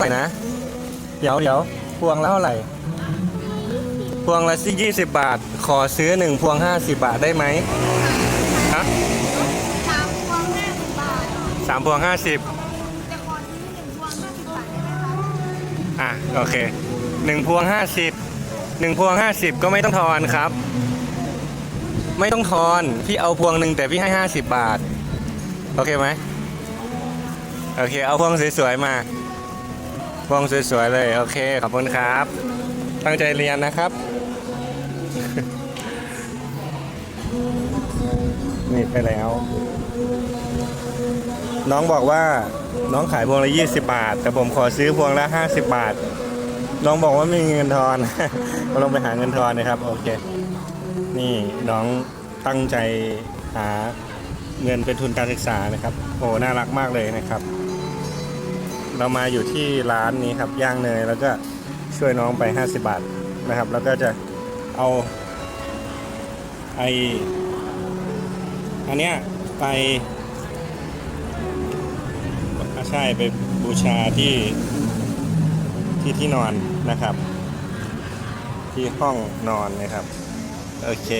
ท่าไหร่นะ เดี๋ยวเดี๋ยวพวงละเท่าไหร่ พวงละสิยี่สิบบาท ขอซื้อหนึ่งพวงห้าสิบบาทได้ไหมฮะสามพวงห้าสิบบาทสามพวงห้าสิบจะขอซื้อหนึ่งพวงห้าสิบบาทได้ไหมคะอะโอเคหนึ่งพวงห้าสิบหนึ่งพวงห้าสิบก็ไม่ต้องทอนครับ ไม่ต้องทอนพี่เอาพวงหนึ่งแต่พี่ให้ห้าสิบบาท โอเคไหมโอเค เอาพวงสวยๆมาพ วงสวยๆเลย โอเค ขอบคุณครับ ตั้งใจเรียนนะครับ นี่ไปแล้ว น้องบอกว่าน้องขายพวงละ 20 บาท แต่ผมขอซื้อพวงละ 50 บาท น้องบอกว่าไม่มีเงินทอน ก็ลองไปหาเงินทอนนะครับ โอเค นี่น้องตั้งใจหาเงินเป็นทุนการศึกษานะครับ โอ้ น่ารักมากเลยนะครับ เรามาอยู่ที่ร้านนี้ครับย่างเนยแล้วก็ช่วยน้องไป 50 บาทนะครับ แล้วก็จะเอาไออันเนี้ยไปใช่ไปบูชาที่ที่ที่นอนนะครับ ที่ห้องนอนนะครับ โอเค